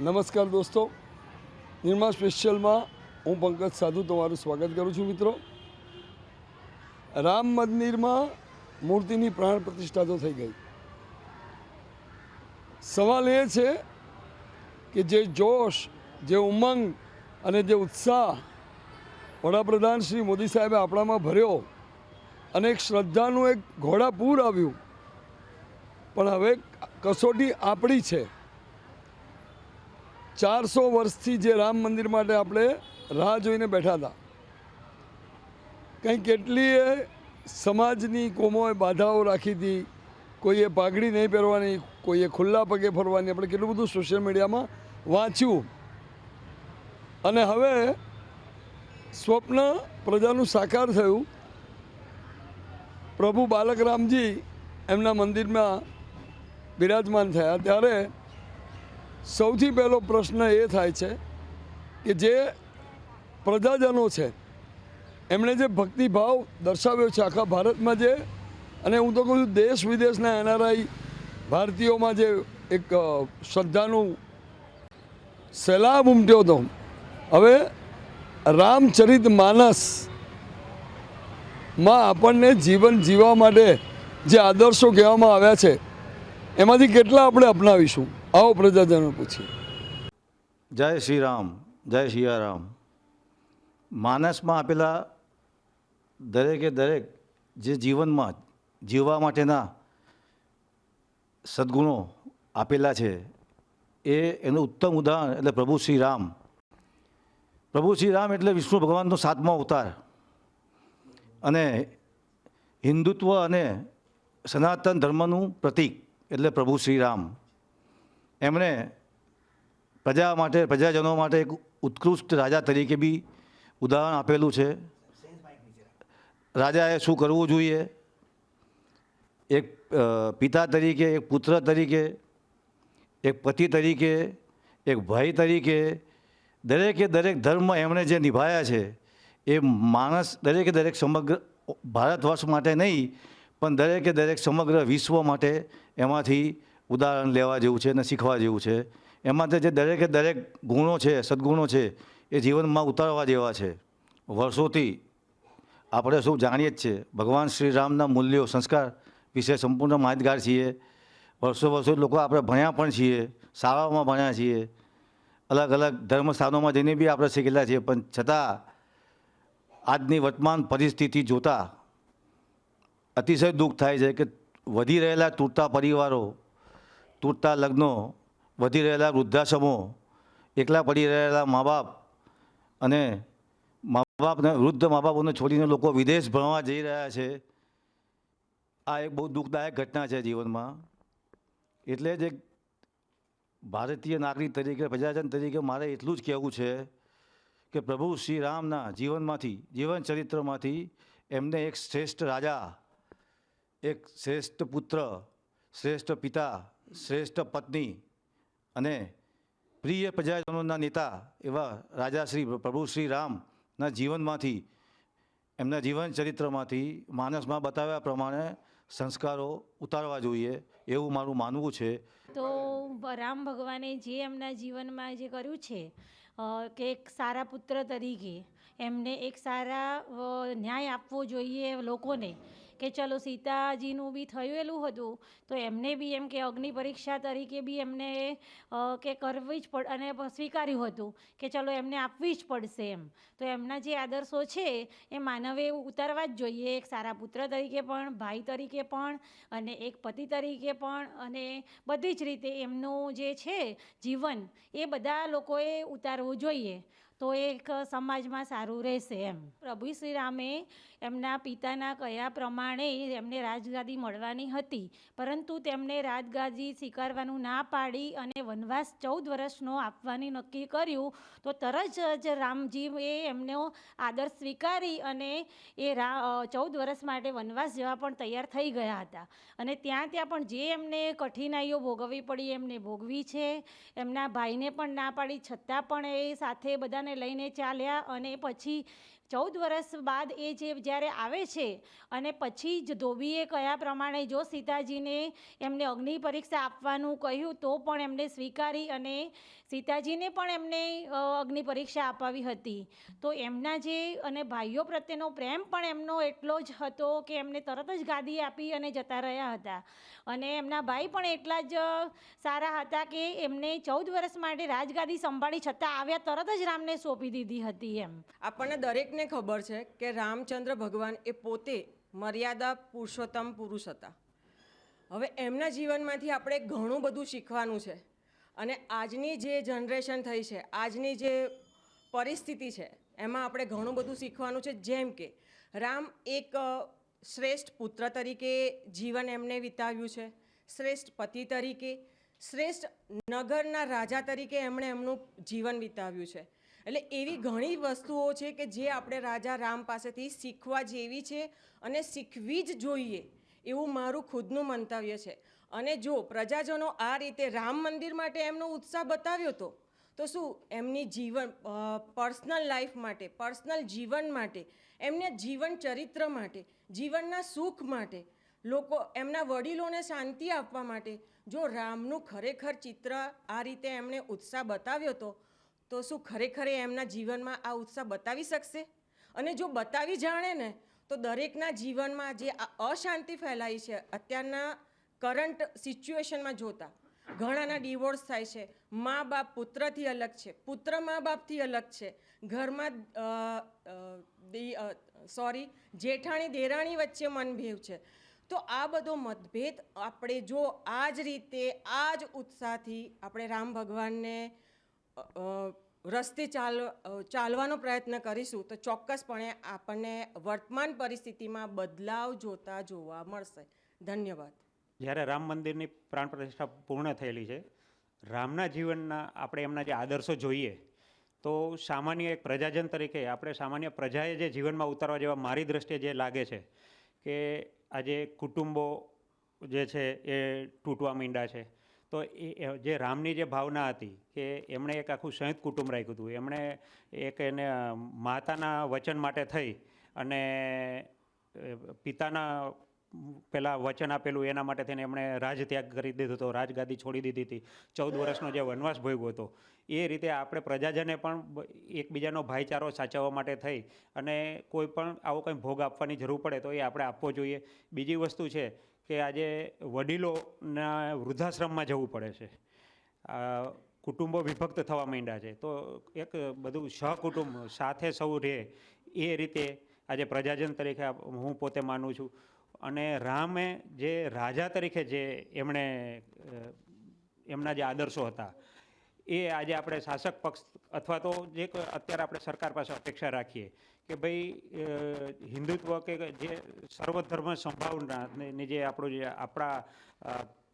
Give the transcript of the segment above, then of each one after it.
નમસ્કાર દોસ્તો. નિર્મા સ્પેશિયલમાં હું પંકજ સાધુ તમારું સ્વાગત કરું છું મિત્રો. રામ મંદિરમાં મૂર્તિની પ્રાણ પ્રતિષ્ઠા તો થઈ ગઈ. સવાલ એ છે કે જે જોશ, જે ઉમંગ અને જે ઉત્સાહ વડાપ્રધાન શ્રી મોદી સાહેબે આપણામાં ભર્યો અને એક શ્રદ્ધાનું એક ઘોડાપૂર આવ્યું. પણ હવે કસોટી આપણી છે. ચારસો વર્ષથી જે રામ મંદિર માટે આપણે રાહ જોઈને બેઠા હતા. કંઈ કેટલીય સમાજની કોમોએ બાધાઓ રાખી હતી. કોઈએ પાઘડી નહીં પહેરવાની, કોઈએ ખુલ્લા પગે ફરવાની. આપણે કેટલું બધું સોશિયલ મીડિયામાં વાંચ્યું. અને હવે સ્વપ્ન પ્રજાનું સાકાર થયું. પ્રભુ બાલકરામજી એમના મંદિરમાં બિરાજમાન થયા. ત્યારે સૌથી પહેલો પ્રશ્ન એ થાય છે કે જે પ્રજાજનો છે, એમણે જે ભક્તિભાવ દર્શાવ્યો છે આખા ભારતમાં જે, અને હું તો કહું છું દેશ વિદેશના એનઆરઆઈ ભારતીયોમાં જે એક શ્રદ્ધાનું સેલાબ ઉમટ્યો હતો. હવે રામચરિત માનસમાં આપણને જીવન જીવવા માટે જે આદર્શો કહેવામાં આવ્યા છે, એમાંથી કેટલા આપણે અપનાવીશું? આવો પ્રજાજનો પૂછીએ. જય શ્રી રામ જય સિયારામ માનસમાં આપેલા દરેકે દરેક જે જીવનમાં જીવવા માટેના સદ્ગુણો આપેલા છે, એ એનું ઉત્તમ ઉદાહરણ એટલે પ્રભુ શ્રી રામ પ્રભુ શ્રી રામ એટલે વિષ્ણુ ભગવાનનો સાતમો અવતાર. અને હિન્દુત્વ અને સનાતન ધર્મનું પ્રતીક એટલે પ્રભુ શ્રી રામ એમણે પ્રજા માટે, પ્રજાજનો માટે એક ઉત્કૃષ્ટ રાજા તરીકે બી ઉદાહરણ આપેલું છે. રાજાએ શું કરવું જોઈએ? એક પિતા તરીકે, એક પુત્ર તરીકે, એક પતિ તરીકે, એક ભાઈ તરીકે, દરેકે દરેક ધર્મ એમણે જે નિભાયા છે, એ માણસ દરેકે દરેક સમગ્ર ભારત વર્ષ માટે નહીં, પણ દરેકે દરેક સમગ્ર વિશ્વ માટે એમાંથી ઉદાહરણ લેવા જેવું છે અને શીખવા જેવું છે. એમાં જે દરેકે દરેક ગુણો છે, સદગુણો છે, એ જીવનમાં ઉતારવા જેવા છે. વર્ષોથી આપણે સૌ જાણીએ જ છીએ ભગવાન શ્રી રામના મૂલ્યો, સંસ્કાર વિશે સંપૂર્ણ માહિતગાર છીએ. વર્ષો વર્ષો લોકો આપણે ભણ્યા પણ છીએ, શાળાઓમાં ભણ્યા છીએ. અલગ અલગ ધર્મસ્થાનોમાં જઈને બી આપણે શીખેલા છીએ, પણ છતાં આજની વર્તમાન પરિસ્થિતિ જોતાં અતિશય દુઃખ થાય છે કે વધી રહેલા તૂટતા પરિવારો તૂટતા લગ્નો, વધી રહેલા વૃદ્ધાશ્રમો, એકલા પડી રહેલા મા બાપ અને મા બાપને વૃદ્ધ મા બાપોને છોડીને લોકો વિદેશ ભણવા જઈ રહ્યા છે. આ એક બહુ દુઃખદાયક ઘટના છે જીવનમાં. એટલે જ એક ભારતીય નાગરિક તરીકે, પ્રજાજન તરીકે મારે એટલું જ કહેવું છે કે પ્રભુ શ્રી રામના જીવનમાંથી, જીવન ચરિત્રમાંથી એમને એક શ્રેષ્ઠ રાજા, એક શ્રેષ્ઠ પુત્ર, શ્રેષ્ઠ પિતા શ્રેષ્ઠ પત્ની અને પ્રિય પ્રજાજનોના નેતા એવા રાજા શ્રી પ્રભુ શ્રી રામના જીવનમાંથી, એમના જીવન ચરિત્રમાંથી માનસમાં બતાવ્યા પ્રમાણે સંસ્કારો ઉતારવા જોઈએ એવું મારું માનવું છે. તો રામ ભગવાને જે એમના જીવનમાં જે કર્યું છે કે એક સારા પુત્ર તરીકે એમને એક સારા ન્યાય આપવો જોઈએ લોકોને કે ચલો સીતાજીનું બી થયેલું હતું, તો એમને બી એમ કે અગ્નિ પરીક્ષા તરીકે બી એમને કે કરવી જ પડ, અને સ્વીકાર્યું હતું કે ચલો એમને આપવી જ પડશે એમ. તો એમના જે આદર્શો છે એ માનવે ઉતારવા જ જોઈએ. એક સારા પુત્ર તરીકે પણ, ભાઈ તરીકે પણ, અને એક પતિ તરીકે પણ, અને બધી જ રીતે એમનું જે છે જીવન એ બધા લોકોએ ઉતારવું જોઈએ. તો એક સમાજમાં સારું રહેશે એમ. પ્રભુ શ્રી રામે એમના પિતાના કયા પ્રમાણે એમને રાજગાદી મળવાની હતી. પરંતુ તેમને રાજગાદી સ્વીકારવાનું ના પાડી અને વનવાસ ચૌદ વર્ષનો આપવાની નક્કી કર્યું, તો તરત જ રામજીએ એમનો આદર સ્વીકારી અને એ રા ચૌદ વર્ષ માટે વનવાસ જવા પણ તૈયાર થઈ ગયા હતા. અને ત્યાં ત્યાં પણ જે એમને કઠિનાઈઓ ભોગવવી પડી, એમને ભોગવી છે. એમના ભાઈને પણ ના પાડી, છતાં પણ એ સાથે બધાને લઈને ચાલ્યા અને પછી ચૌદ વર્ષ બાદ એ જે જ્યારે આવે છે અને પછી જ ધોબીએ કયા પ્રમાણે જો સીતાજીને એમને અગ્નિ પરીક્ષા આપવાનું કહ્યું તો પણ એમને સ્વીકારી અને સીતાજીને પણ એમને અગ્નિ પરીક્ષા અપાવી હતી. તો એમના જે, અને ભાઈઓ પ્રત્યેનો પ્રેમ પણ એમનો એટલો જ હતો કે એમને તરત જ ગાદી આપી અને જતા રહ્યા હતા. અને એમના ભાઈ પણ એટલા જ સારા હતા કે એમને ચૌદ વર્ષ માટે રાજગાદી સંભાળી છતાં આવ્યા તરત જ રામને સોંપી દીધી હતી એમ. આપણને દરેકને ખબર છે કે રામચંદ્ર ભગવાન એ પોતે મર્યાદા પુરુષોત્તમ પુરુષ હતા. હવે એમના જીવનમાંથી આપણે ઘણું બધું શીખવાનું છે. અને આજની જે જનરેશન થઈ છે, આજની જે પરિસ્થિતિ છે, એમાં આપણે ઘણું બધું શીખવાનું છે. જેમ કે રામ એક શ્રેષ્ઠ પુત્ર તરીકે જીવન એમને વિતાવ્યું છે. શ્રેષ્ઠ પતિ તરીકે, શ્રેષ્ઠ નગરના રાજા તરીકે એમણે એમનું જીવન વિતાવ્યું છે. એટલે એવી ઘણી વસ્તુઓ છે કે જે આપણે રાજા રામ પાસેથી શીખવા જેવી છે અને શીખવી જ જોઈએ એવું મારું ખુદનું મંતવ્ય છે. અને જો પ્રજાજનો આ રીતે રામ મંદિર માટે એમનો ઉત્સાહ બતાવ્યો હતો તો શું એમની જીવન પર્સનલ લાઈફ માટે, પર્સનલ જીવન માટે, એમને જીવન ચરિત્ર માટે, જીવનના સુખ માટે, લોકો એમના વડીલોને શાંતિ આપવા માટે, જો રામનું ખરેખર ચિત્ર આ રીતે એમણે ઉત્સાહ બતાવ્યો હતો તો શું ખરેખર એમના જીવનમાં આ ઉત્સાહ બતાવી શકશે? અને જો બતાવી જાણે ને, તો દરેકના જીવનમાં જે અશાંતિ ફેલાઈ છે, અત્યારના કરંટ સિચ્યુએશનમાં જોતા. ઘણાના ડિવોર્સ થાય છે. મા બાપ પુત્રથી અલગ છે. પુત્ર મા બાપથી અલગ છે. ઘરમાં સોરી, જેઠાણી, દેરાણી વચ્ચે મનભેવ છે. તો આ બધો મતભેદ આપણે જો આ જ રીતે આ જ ઉત્સાહથી આપણે રામ ભગવાનને રસ્તે ચાલ ચાલવાનો પ્રયત્ન કરીશું, તો ચોક્કસપણે આપણને વર્તમાન પરિસ્થિતિમાં બદલાવ જોતા જોવા મળશે. ધન્યવાદ. જ્યારે રામ મંદિરની પ્રાણ પ્રતિષ્ઠા પૂર્ણ થયેલી છે, રામના જીવનના આપણે એમના જે આદર્શો જોઈએ, તો સામાન્ય એક પ્રજાજન તરીકે આપણે સામાન્ય પ્રજાએ જે જીવનમાં ઉતારવા જેવા મારી દ્રષ્ટિએ જે લાગે છે કે આજે કુટુંબો જે છે એ તૂટવા માંડ્યા છે, તો એ જે રામની જે ભાવના હતી કે એમણે એક આખું સંયુક્ત કુટુંબ રાખ્યું હતું, એમણે એક એને માતાના વચન માટે થઈ અને પિતાના પેલા વચન આપેલું, એના માટે થઈને એમણે રાજત્યાગ કરી દીધો હતો, રાજગાદી છોડી દીધી હતી. ચૌદ વર્ષનો જે વનવાસ ભોગવ્યો હતો, એ રીતે આપણે પ્રજાજને પણ એકબીજાનો ભાઈચારો સાચવવા માટે થઈ અને કોઈ પણ આવો કંઈ ભોગ આપવાની જરૂર પડે તો એ આપણે આપવો જોઈએ. બીજી વસ્તુ છે કે આજે વડીલોના વૃદ્ધાશ્રમમાં જવું પડે છે. કુટુંબો વિભક્ત થવા માંડ્યા છે. તો એક બધું સહકુટુંબ સાથે સૌ રહે એ રીતે આજે પ્રજાજન તરીકે હું પોતે માનું છું. અને રામે જે રાજા તરીકે જે એમણે એમના જે આદર્શો હતા, એ આજે આપણે શાસક પક્ષ અથવા તો જે અત્યારે આપણે સરકાર પાસે અપેક્ષા રાખીએ કે ભાઈ હિન્દુત્વ કે જે સર્વધર્મ સંભાવનાની જે આપણું જે આપણા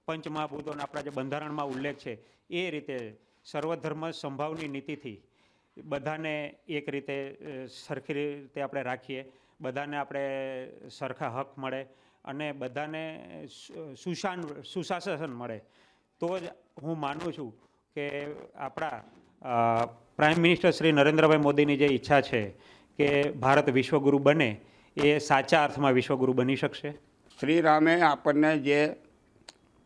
પંચમહાભૂતોના આપણા જે બંધારણમાં ઉલ્લેખ છે, એ રીતે સર્વધર્મ સંભાવની નીતિથી બધાને એક રીતે સરખી રીતે આપણે રાખીએ. બધાને આપણે સરખા હક મળે અને બધાને સુશાન, સુશાસન મળે. તો જ હું માનું છું કે આપણા પ્રાઇમ મિનિસ્ટર શ્રી નરેન્દ્રભાઈ મોદીની જે ઈચ્છા છે કે ભારત વિશ્વગુરુ બને, એ સાચા અર્થમાં વિશ્વગુરુ બની શકશે? શ્રી રામે આપણને જે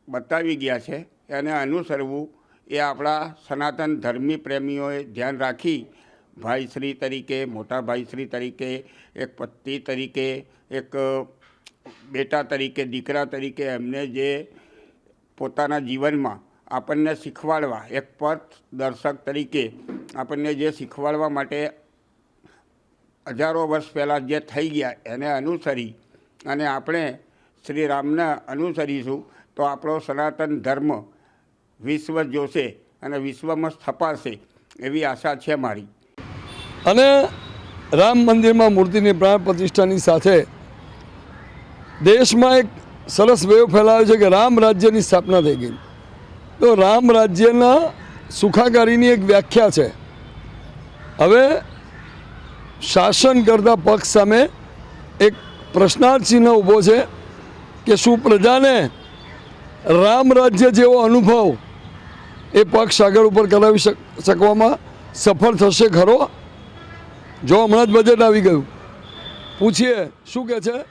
બતાવી ગયા છે, એને અનુસરવું એ આપણા સનાતન ધર્મી પ્રેમીઓએ ધ્યાન રાખી ભાઈશ્રી તરીકે, મોટા ભાઈશ્રી તરીકે, એક પતિ તરીકે, એક બેટા તરીકે, દીકરા તરીકે એમને જે પોતાના જીવનમાં આપણને શીખવાડવા, એક પથ દર્શક તરીકે આપણને જે શીખવાડવા માટે હજારો વર્ષ પહેલાં જે થઈ ગયા એને અનુસરી અને આપણે શ્રી રામને અનુસરીશું, તો આપણો સનાતન ધર્મ વિશ્વ જોશે અને વિશ્વમાં સ્થપાશે એવી આશા છે મારી. અને રામ મંદિરમાં મૂર્તિની પ્રાણ પ્રતિષ્ઠાની સાથે દેશમાં એક સરસ વેવ ફેલાયો છે કે રામ રાજ્યની સ્થાપના થઈ ગઈ. તો રામ રાજ્યના સુખાકારીની એક વ્યાખ્યા છે. હવે શાસન કરતા પક્ષ સામે એક પ્રશ્નાર્થ ચિહ્ન ઊભો છે કે શું પ્રજાને રામ રાજ્ય જેવો અનુભવ એ પક્ષ આગળ ઉપર કરાવી શક, શકવામાં સફળ થશે ખરો? જો હમણાં જ બજેટ આવી ગયું. પૂછીએ, શું કહે છે?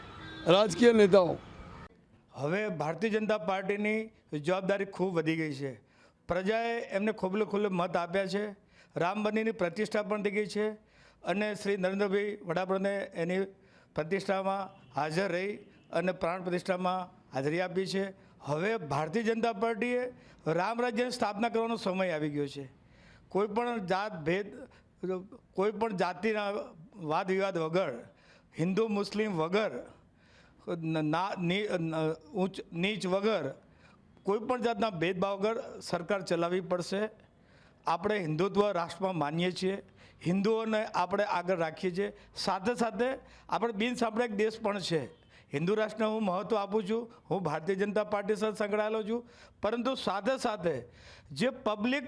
રાજકીય નેતાઓ. હવે ભારતીય જનતા પાર્ટીની જવાબદારી ખૂબ વધી ગઈ છે. પ્રજાએ એમને ખુલ્લે ખુલ્લે મત આપ્યા છે. રામ મંદિરની પ્રતિષ્ઠા પણ થઈ ગઈ છે અને શ્રી નરેન્દ્રભાઈ વડાપ્રધાને એની પ્રતિષ્ઠામાં હાજર રહી અને પ્રાણ પ્રતિષ્ઠામાં હાજરી આપી છે. હવે ભારતીય જનતા પાર્ટીએ રામ રાજ્યની સ્થાપના કરવાનો સમય આવી ગયો છે. કોઈ પણ જાત ભેદ કોઈ પણ જાતિના વાદ વિવાદ વગર, હિન્દુ, મુસ્લિમ વગર, ના ઊંચ નીચ વગર, કોઈ પણ જાતના ભેદભાવ વગર સરકાર ચલાવવી પડશે. આપણે હિન્દુત્વ રાષ્ટ્રમાં માનીએ છીએ. હિન્દુઓને આપણે આગળ રાખીએ છીએ. સાથે સાથે આપણે બિનસાંપ્રદાયિક દેશ પણ છે. હિન્દુ રાષ્ટ્રને હું મહત્ત્વ આપું છું. હું ભારતીય જનતા પાર્ટી સાથે સંકળાયેલો છું. પરંતુ સાથે સાથે જે પબ્લિક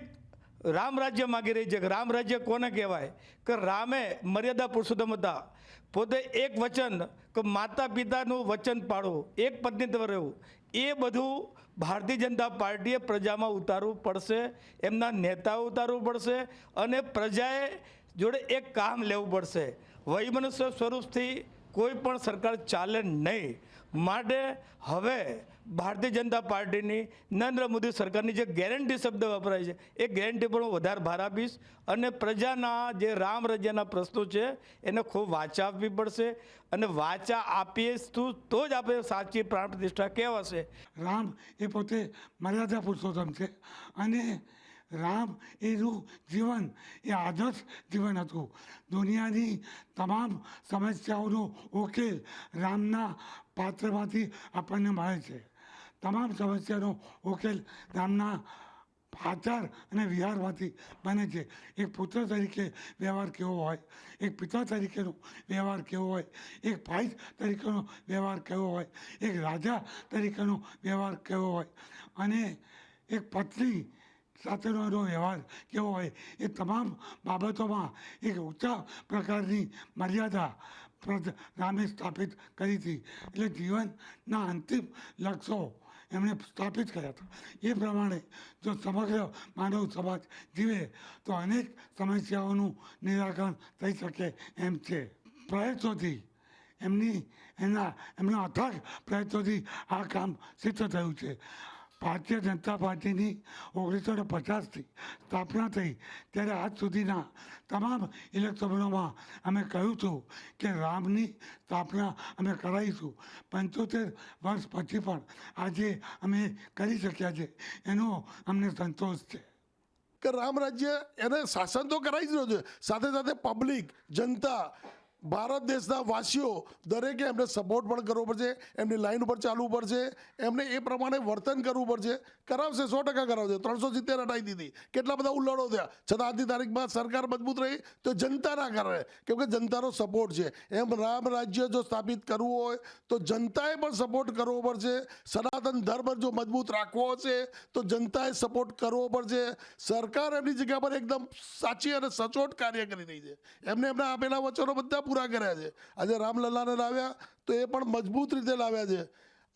રામ રાજ્ય માગી રહી છે કે રામ રાજ્ય કોને કહેવાય? કે રામે મર્યાદા પુરુષોત્તમ હતા. પોતે એક વચન કે માતા પિતાનું વચન પાડવું એક પત્ની પત્નીત્વ રહેવું. એ બધું ભારતીય જનતા પાર્ટીએ પ્રજામાં ઉતારવું પડશે, એમના નેતાઓ ઉતારવું પડશે અને પ્રજાએ જોડે એક કામ લેવું પડશે. વૈમનસ્ય સ્વરૂપથી કોઈ પણ સરકાર ચાલે નહીં. માટે હવે ભારતીય જનતા પાર્ટીની નરેન્દ્ર મોદી સરકારની જે ગેરંટી શબ્દ વપરાય છે, એ ગેરંટી પર હું વધારે ભાર આપીશ અને પ્રજાના જે રામ રજાના પ્રશ્નો છે, એને ખૂબ વાચા આપવી પડશે અને વાચા આપીએ તો જ આપણે સાચી પ્રાણ પ્રતિષ્ઠા કહેવાશે. રામ એ પોતે મર્યાદા પુરુષોત્તમ છે અને રામ એનું જીવન, એ આદર્શ જીવન હતું. દુનિયાની તમામ સમસ્યાઓનો ઉકેલ રામના પાત્રમાંથી આપણને મળે છે. તમામ સમસ્યાનો ઉકેલ રામના આચાર અને વિહારમાંથી બને છે. એક પુત્ર તરીકે વ્યવહાર કેવો હોય? એક પિતા તરીકેનો વ્યવહાર કેવો હોય? એક ભાઈ તરીકેનો વ્યવહાર કેવો હોય? એક રાજા તરીકેનો વ્યવહાર કેવો હોય? અને એક પત્ની સાથેનો એનો વ્યવહાર કેવો હોય એ તમામ બાબતોમાં એક ઊંચા પ્રકારની મર્યાદા રામે સ્થાપિત કરી હતી. એટલે જીવનના અંતિમ લક્ષ્યો એમણે સ્થાપિત કર્યા હતા. એ પ્રમાણે જો સમગ્ર માનવ સમાજ જીવે, તો અનેક સમસ્યાઓનું નિરાકરણ થઈ શકે એમ છે. પ્રયત્નોથી એમની, એમના એમના અથાગ પ્રયત્નોથી આ કામ સિદ્ધ થયું છે. ભારતીય જનતા પાર્ટીની ઓગણીસો ને પચાસથી સ્થાપના થઈ ત્યારે આજ સુધીના તમામ ઇલેક્શનોમાં અમે કહ્યું હતું કે રામની સ્થાપના અમે કરાવીશું. પંચોતેર વર્ષ પછી પણ આજે અમે કરી શક્યા છે. એનો અમને સંતોષ છે. કે રામ રાજ્ય એને શાસન તો કરાવી જ રહ્યો છે. સાથે સાથે પબ્લિક, જનતા ભારત દેશના વાસીઓ દરેકે એમને સપોર્ટ પણ કરવો પડશે, એમની લાઈન ઉપર ચાલવું પડશે, એમને એ પ્રમાણે વર્તન કરવું પડશે. કરાવશે, સો ટકા કરાવશે. ત્રણસો સિત્તેર હટાવી દીધી. કેટલા બધા ઉલ્લડો થયા? છતાં આજની તારીખમાં સરકાર મજબૂત રહી, તો જનતા ના કરે. કેમ કે જનતાનો સપોર્ટ છે. એમ રામ રાજ્ય જો સ્થાપિત કરવું હોય, તો જનતાએ પણ સપોર્ટ કરવો પડશે. સનાતન ધર્મ જો મજબૂત રાખવો હશે તો જનતાએ સપોર્ટ કરવો પડશે. સરકાર એમની જગ્યા પર એકદમ સાચી અને સચોટ કાર્ય કરી રહી છે. એમને એમના આપેલા વચનો બધા પૂરા કર્યા છે. આજે રામલલ્લાને લાવ્યા તો એ પણ મજબૂત રીતે લાવ્યા છે.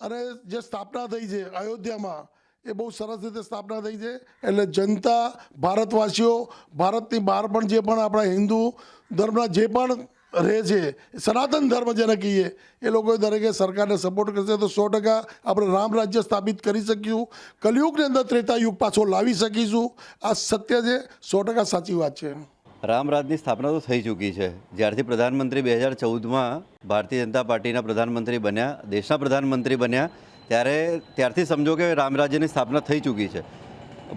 અને જે સ્થાપના થઈ છે અયોધ્યામાં, એ બહુ સરસ રીતે સ્થાપના થઈ છે. એટલે જનતા, ભારતવાસીઓ, ભારતની બહાર પણ જે પણ આપણા હિન્દુ ધર્મના જે પણ રહે છે સનાતન ધર્મ જેને કહીએ, એ લોકોએ દરેકે સરકારને સપોર્ટ કરશે તો સો ટકા આપણે રામ રાજ્ય સ્થાપિત કરી શકીશું કલયુગની અંદર ત્રેતા યુગ પાછો લાવી શકીશું. આ સત્ય છે. સો ટકા સાચી વાત છે. રામરાજની સ્થાપના તો થઈ ચૂકી છે. જ્યારથી પ્રધાનમંત્રી બે હજાર ચૌદમાં ભારતીય જનતા પાર્ટીના પ્રધાનમંત્રી બન્યા, દેશના પ્રધાનમંત્રી બન્યા, ત્યારે ત્યારથી સમજો કે રામરાજ્યની સ્થાપના થઈ ચૂકી છે.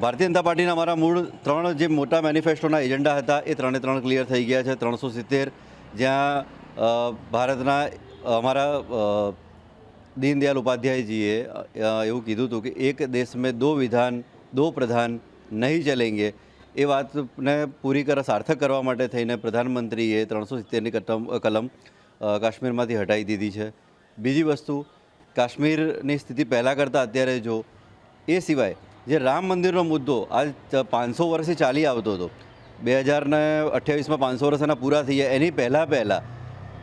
ભારતીય જનતા પાર્ટીના અમારા મૂળ ત્રણ જે મોટા મેનિફેસ્ટોના એજન્ડા હતા, એ ત્રણે ત્રણ ક્લિયર થઈ ગયા છે. ત્રણસો સિત્તેર જ્યાં ભારતના અમારા દીનદયાલ ઉપાધ્યાયજીએ એવું કીધું હતું કે એક દેશ મેં દો વિધાન, દો પ્રધાન નહીં ચલેંગે. એ વાતને પૂરી કર, સાર્થક કરવા માટે થઈને પ્રધાનમંત્રીએ ત્રણસો સિત્તેરની કલમ કલમ કાશ્મીરમાંથી હટાવી દીધી છે. બીજી વસ્તુ, કાશ્મીરની સ્થિતિ પહેલાં કરતાં અત્યારે જો, એ સિવાય જે રામ મંદિરનો મુદ્દો આજ પાંચસો વર્ષથી ચાલી આવતો હતો, બે હજારને અઠ્યાવીસમાં પાંચસો વર્ષ એના પૂરા થઈ ગયા એની પહેલાં પહેલાં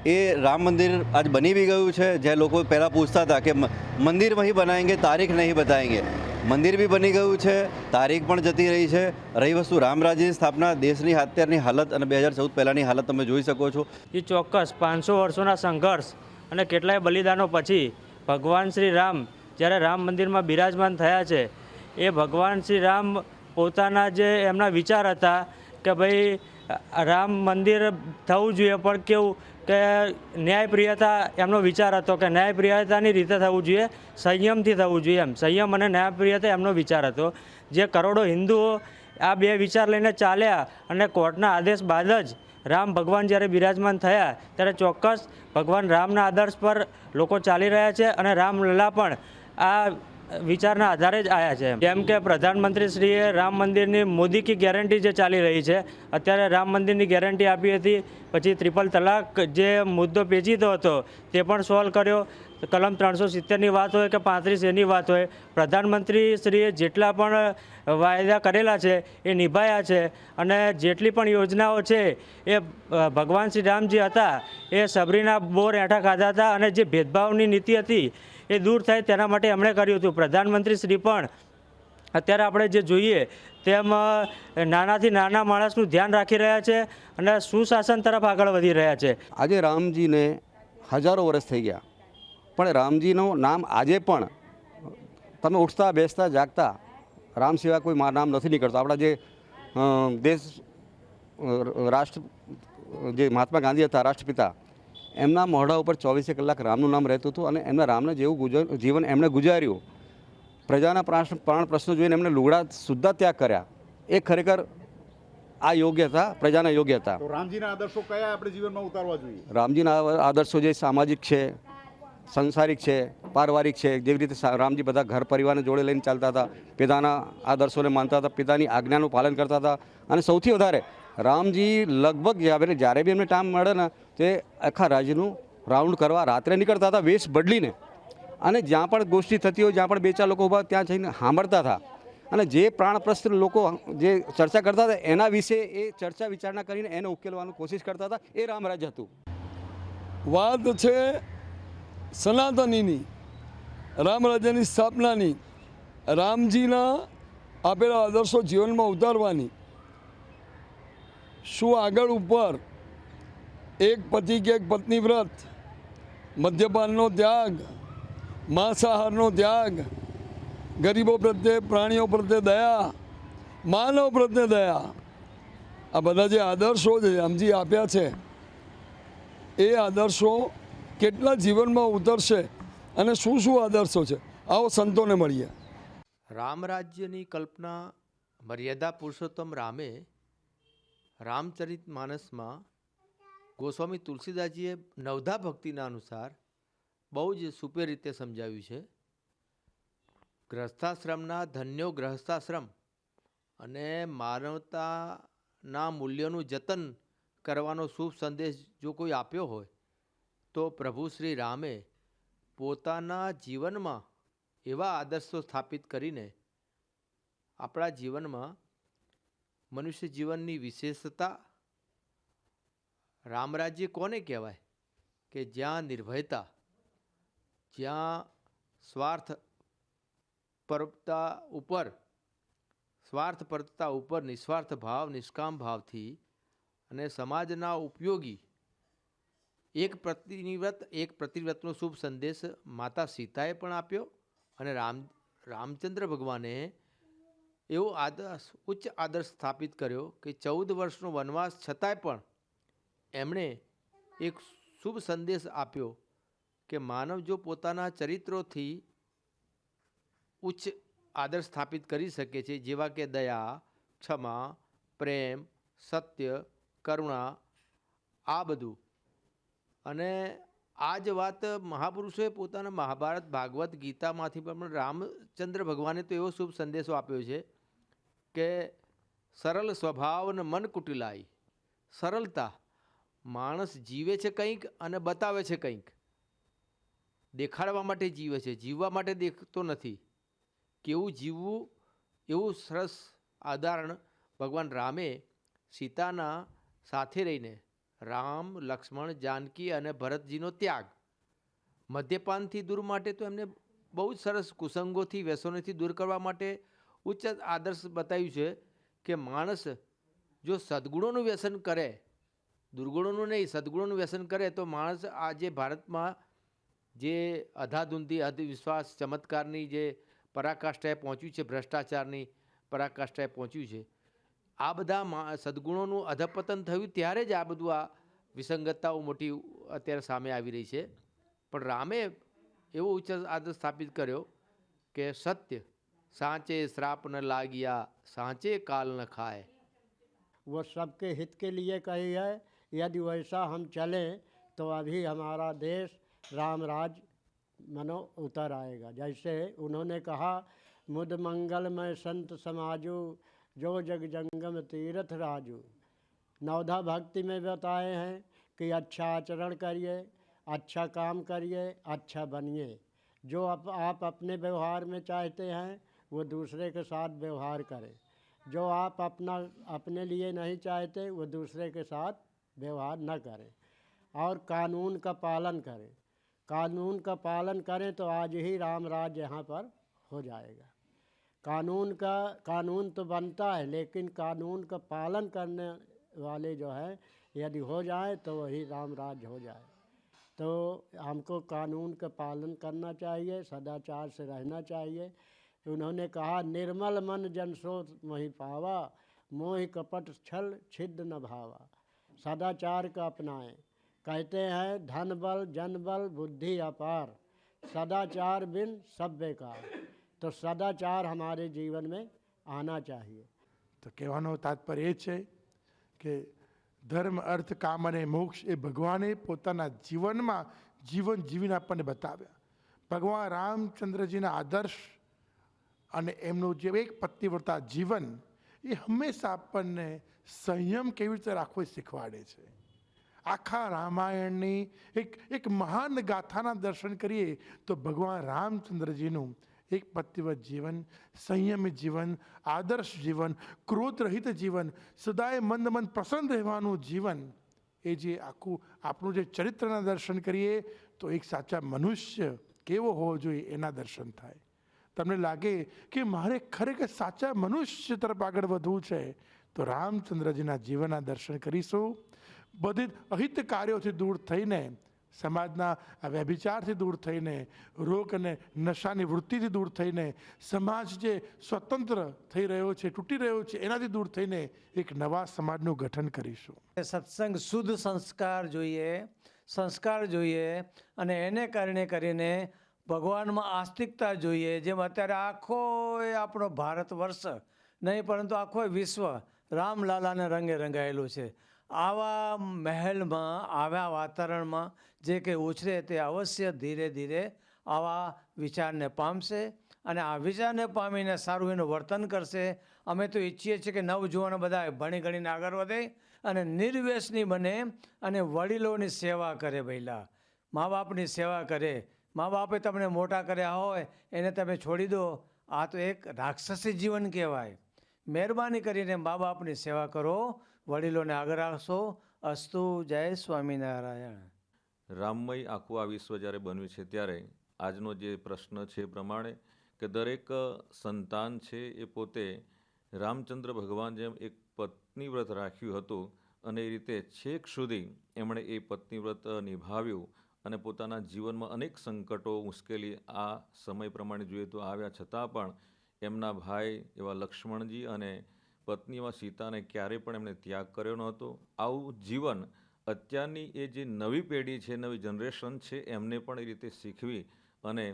એ રામ મંદિર આજ બની બી ગયું છે. જ્યાં લોકો પહેલાં પૂછતા હતા કે મંદિર વહીં બનાવેંગે તારીખ નહીં બતાएंगे મંદિર બી બની ગયું છે, તારીખ પણ જતી રહી છે. રહી વસ્તુ રામરાજ્યની સ્થાપના, દેશની અત્યારની હાલત અને બે હજાર ચૌદ પહેલાંની હાલત તમે જોઈ શકો છો. એ ચોક્કસ પાંચસો વર્ષોના સંઘર્ષ અને કેટલાય બલિદાનો પછી ભગવાન શ્રી રામ જ્યારે રામ મંદિરમાં બિરાજમાન થયા છે, એ ભગવાન શ્રી રામ પોતાના જે એમના વિચાર હતા કે ભાઈ રામ મંદિર થવું જોઈએ, પણ કેવું કે ન્યાયપ્રિયતા, એમનો વિચાર હતો કે ન્યાયપ્રિયતાની રીતે થવું જોઈએ, સંયમથી થવું જોઈએ એમ. સંયમ અને ન્યાયપ્રિયતા એમનો વિચાર હતો. જે કરોડો હિન્દુઓ આ બે વિચાર લઈને ચાલ્યા અને કોર્ટના આદેશ બાદ જ રામ ભગવાન જ્યારે બિરાજમાન થયા, ત્યારે ચોક્કસ ભગવાન રામના આદર્શ પર લોકો ચાલી રહ્યા છે અને રામલલા પણ આ વિચારના આધારે જ આવ્યા છે જેમ કે પ્રધાનમંત્રીશ્રીએ રામ મંદિરની મોદી કી ગેરંટી જે ચાલી રહી છે, અત્યારે રામ મંદિરની ગેરંટી આપી હતી. પછી ત્રિપલ તલાક જે મુદ્દો પેચીતો હતો, તે પણ સોલ્વ કર્યો. કલમ ત્રણસો સિત્તેરની વાત હોય કે પાંત્રીસ એની વાત હોય, પ્રધાનમંત્રીશ્રીએ જેટલા પણ વાયદા કરેલા છે, એ નિભાયા છે. અને જેટલી પણ યોજનાઓ છે, એ ભગવાન શ્રી રામજી હતા, એ સબરીના બોર હેઠા ખાધા હતા અને જે ભેદભાવની નીતિ હતી એ દૂર થાય તેના માટે એમણે કર્યું હતું. પ્રધાનમંત્રી શ્રી પણ અત્યારે આપણે જે જોઈએ તેમ નાનાથી નાના માણસનું ધ્યાન રાખી રહ્યા છે અને સુશાસન તરફ આગળ વધી રહ્યા છે. આજે રામજીને હજારો વર્ષ થઈ ગયા. પણ રામજીનું નામ આજે પણ તમે ઉઠતા, બેસતા, જાગતા રામ સિવાય કોઈ નામ નથી નીકળતો. આપણા જે દેશ રાષ્ટ્ર, જે મહાત્મા ગાંધી હતા, રાષ્ટ્રપિતા એમના મોઢા ઉપર ચોવીસે કલાક રામનું નામ રહેતું હતું અને એમના રામને જેવું જીવન એમણે ગુજાર્યું. પ્રજાના પ્રાણ પ્રાણ પ્રશ્નો જોઈને એમણે લુગડા સુદ્ધા ત્યાગ કર્યા. એ ખરેખર આ યોગ્ય હતા પ્રજાના યોગ્ય હતા. રામજીના આદર્શો કયા આપણે જીવનમાં ઉતારવા જોઈએ? રામજીના આદર્શો જે સામાજિક છે સંસારિક છે પારિવારિક છે જેવી રીતે રામજી બધા ઘર પરિવારને જોડે લઈને ચાલતા હતા પિતાના આદર્શોને માનતા હતા પિતાની આજ્ઞાનું પાલન કરતા હતા અને સૌથી વધારે રામજી લગભગ જ્યારે જ્યારે બી એમને ટાઈમ મળે ને, તે આખા રાજ્યનું રાઉન્ડ કરવા રાત્રે નીકળતા હતા વેશ બદલીને. અને જ્યાં પણ ગોષ્ઠી થતી હોય, જ્યાં પણ બે ચાર લોકો ઊભા ત્યાં જઈને સાંભળતા હતા. અને જે પ્રાણપ્રસ્ત લોકો જે ચર્ચા કરતા હતા, એના વિશે એ ચર્ચા વિચારણા કરીને એને ઉકેલવાની કોશિશ કરતા હતા. એ રામરાજ હતું. વાત છે સનાતનીની, રામરાજ્યની સ્થાપનાની, રામજીના આપેલા આદર્શો જીવનમાં ઉતારવાની. શું આગળ ઉપર? એક પતિ કે એક પત્ની વ્રત? મદ્યપાનનો ત્યાગ? માંસાહારનો ત્યાગ? ગરીબો પ્રત્યે, પ્રાણીઓ પ્રત્યે દયા? માનવ પ્રત્યે દયા? આ બધા જે આદર્શો છે રામજી આપ્યા છે, એ આદર્શો કેટલા જીવનમાં ઉતરશે અને શું શું આદર્શો છે? આવો સંતોને મળીએ. રામ રાજ્યની કલ્પના મર્યાદા પુરુષોત્તમ રામે રામચરિત માનસમાં ગોસ્વામી તુલસીદાસજીએ નવધા ભક્તિના અનુસાર બહુ જ સુપેર રીતે સમજાવ્યું છે. ગ્રસ્થાશ્રમના ધન્યો ગ્રહસ્થાશ્રમ અને માનવતાના મૂલ્યોનું જતન કરવાનો શુભ સંદેશ જો કોઈ આપ્યો હોય, તો પ્રભુ શ્રી રામે પોતાના જીવનમાં એવા આદર્શો સ્થાપિત કરીને આપણા જીવનમાં મનુષ્ય જીવનની વિશેષતા રામરાજ્ય કોને કહેવાય? કે જ્યાં નિર્ભયતા, જ્યાં સ્વાર્થ પરતા ઉપર, સ્વાર્થ પરતા ઉપર નિસ્વાર્થ ભાવ, નિષ્કામ ભાવથી અને સમાજના ઉપયોગી એક પ્રતિનિવ્રત એક પ્રતિવ્રતનો શુભ સંદેશ માતા સીતાએ પણ આપ્યો અને રામ, રામચંદ્ર ભગવાને એવો આદર્શ, ઉચ્ચ આદર્શ સ્થાપિત કર્યો કે ચૌદ વર્ષનો વનવાસ છતાંય પણ એમણે એક શુભ સંદેશ આપ્યો કે માનવ જો પોતાના ચરિત્રોથી ઉચ્ચ આદર્શ સ્થાપિત કરી શકે છે, જેવા કે દયા, ક્ષમા, પ્રેમ, સત્ય, કરુણા, આ બધું. અને આ જ વાત મહાપુરુષોએ પોતાના મહાભારત ભાગવત ગીતામાંથી પણ રામચંદ્ર ભગવાને તો એવો શુભ સંદેશો આપ્યો છે કે સરળ સ્વભાવને મન કુટિલાઈ સરળતા. માણસ જીવે છે કંઈક અને બતાવે છે કંઈક. દેખાડવા માટે જીવે છે, જીવવા માટે દેખતો નથી. કેવું જીવવું? એવું સરસ આધારણ ભગવાન રામે સીતાના સાથે રહીને રામ, લક્ષ્મણ, જાનકી અને ભરતજીનો ત્યાગ. મદ્યપાનથી દૂર માટે તો એમને બહુ જ સરસ કુસંગોથી વ્યસનોથી દૂર કરવા માટે ઉચ્ચ આદર્શ બતાવ્યું છે કે માણસ જો સદગુણોનું વ્યસન કરે, દુર્ગુણોનું નહીં, સદગુણોનું વ્યસન કરે, તો માણસ આજે ભારતમાં જે અધાધૂંધી અંધવિશ્વાસ ચમત્કારની જે પરાકાષ્ઠાએ પહોંચ્યું છે, ભ્રષ્ટાચારની પરાકાષ્ઠાએ પહોંચ્યું છે, આ બધા મા- સદગુણોનું અધપતન થયું ત્યારે જ આ બધું આ વિસંગતતાઓ મોટી અત્યારે સામે આવી રહી છે. પણ રામે એવો ઉચ્ચ આદર્શ સ્થાપિત કર્યો કે સત્ય सांचे श्राप न लागिया सांचे काल न खाए। वो सबके हित के लिए कही है यदि वैसा हम चलें तो अभी हमारा देश राम राज मनो उतर आएगा। जैसे उन्होंने कहा मुद मंगल संत समाजू जो जग जंगम तीर्थ राजू। नवधा भक्ति में बताए हैं कि अच्छा आचरण करिए अच्छा काम करिए अच्छा बनिए। जो आप, आप अपने व्यवहार में चाहते हैं वो दूसरे के साथ व्यवहार करें। जो आप अपना, अपने लिए नहीं चाहते, वो दूसरे के साथ व्यवहार न करें और कानून का पालन करें। कानून का पालन करें तो आज ही राम राज यहाँ पर हो जाएगा। कानून का, कानून तो बनता है, लेकिन कानून का पालन करने वाले जो है, यदि हो जाए तो वही राम राज हो जाए। तो हमको कानून का पालन करना चाहिए, सदाचार से रहना चाहिए। उन्होंने कहा निर्मल मन जन सो मोहि पावा मोहि कपट छल छिद न भावा सदाचार का अपनाएं कहते हैं धन बल जन बल बुद्धि अपार सदाचार बिन सब बेकार तो सदाचार हमारे जीवन में आना चाहिए તો કહેવાનો તાત્પર્ય એ છે કે ધર્મ અર્થ કામ અને મોક્ષ એ ભગવાને પોતાના જીવનમાં જીવન જીવીને આપણને બતાવ્યા ભગવાન રામચંદ્રજીના આદર્શ અને એમનું જે એક પતિવ્રતા જીવન, એ હંમેશા આપણને સંયમ કેવી રીતે રાખવો શીખવાડે છે. આખા રામાયણની એક એક મહાન ગાથાના દર્શન કરીએ તો ભગવાન રામચંદ્રજીનું એક પતિવત જીવન સંયમિત જીવન, આદર્શ જીવન ક્રોધ રહિત જીવન, સદાય મંદ મન પ્રસન્ન રહેવાનું જીવન, એ જે આખું આપણું જે ચરિત્રના દર્શન કરીએ તો એક સાચા મનુષ્ય કેવો હોવો જોઈએ એના દર્શન થાય. તમને લાગે કે મારે ખરેખર સાચા મનુષ્ય તરફ આગળ વધવું છે, તો રામચંદ્રજીના જીવનના દર્શન કરીશું. બધી અહિત કાર્યોથી દૂર થઈને, સમાજના વ્યભિચારથી દૂર થઈને, રોગ અને નશાની વૃત્તિથી દૂર થઈને, સમાજ જે સ્વતંત્ર થઈ રહ્યો છે, તૂટી રહ્યો છે, એનાથી દૂર થઈને એક નવા સમાજનું ગઠન કરીશું. સત્સંગ શુદ્ધ સંસ્કાર જોઈએ સંસ્કાર જોઈએ, અને એને કારણે કરીને ભગવાનમાં આસ્તિકતા જોઈએ, જેમ અત્યારે આખો આપણો ભારત વર્ષ નહીં, પરંતુ આખો વિશ્વ રામલાલાને રંગે રંગાયેલું છે. આવા મહેલમાં, આવા વાતાવરણમાં જે કંઈ ઉછરે તે અવશ્ય ધીરે ધીરે આવા વિચારને પામશે અને આ વિચારને પામીને સારું એનું વર્તન કરશે. અમે તો ઈચ્છીએ છીએ કે નવજુવાનો બધા ભણી ગણીને આગળ વધે અને નિર્વેશની બને અને વડીલોની સેવા કરે પહેલાં મા બાપની સેવા કરે મા બાપે તમને મોટા કર્યા હોય, એને તમે છોડી દો. આ તો એક રાક્ષસી જીવન કહેવાય. મહેરબાની કરીને મા બાપની સેવા કરો, વડીલોને આગળ રાખશો. અસ્તુ જય સ્વામિનારાયણ. રામમય આખું આ વિશ્વ જ્યારે બન્યું છે ત્યારે, આજનો જે પ્રશ્ન છે એ પ્રમાણે કે દરેક સંતાન છે એ પોતે રામચંદ્ર ભગવાન જેમ એક પત્નીવ્રત રાખ્યું હતું અને એ રીતે છેક સુધી એમણે એ પત્નીવ્રત નિભાવ્યું. અને પોતાના જીવનમાં અનેક સંકટો મુશ્કેલી આ સમય પ્રમાણે જોઈએ તો આવ્યા છતાં પણ એમના ભાઈ એવા લક્ષ્મણજી અને પત્ની એવા સીતાને ક્યારેય પણ એમણે ત્યાગ કર્યો નહોતો આવું જીવન અત્યારની એ જે નવી પેઢી છે, નવી જનરેશન છે, એમને પણ એ રીતે શીખવી અને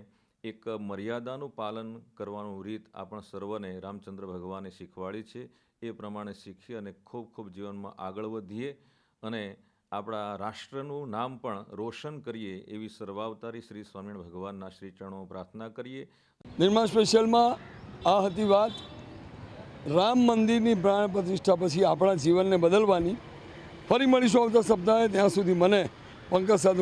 એક મર્યાદાનું પાલન કરવાનું રીત આપણા સર્વને રામચંદ્ર ભગવાને શીખવાડી છે. એ પ્રમાણે શીખી અને ખૂબ ખૂબ જીવનમાં આગળ વધીએ અને આપણા રાષ્ટ્રનું નામ પણ રોશન કરીએ એવી સર્વાવતારી શ્રી સ્વામિનારાયણ ભગવાનના શ્રી ચરણો પ્રાર્થના કરીએ. નિર્માણ સ્પેશિયલમાં આ હતી વાત. રામ મંદિરની પ્રાણ પ્રતિષ્ઠા પછી આપણા જીવનને બદલવાની. ફરી મળીશું આવતા સપ્તાહે. ત્યાં સુધી મને પંકજ સાધુ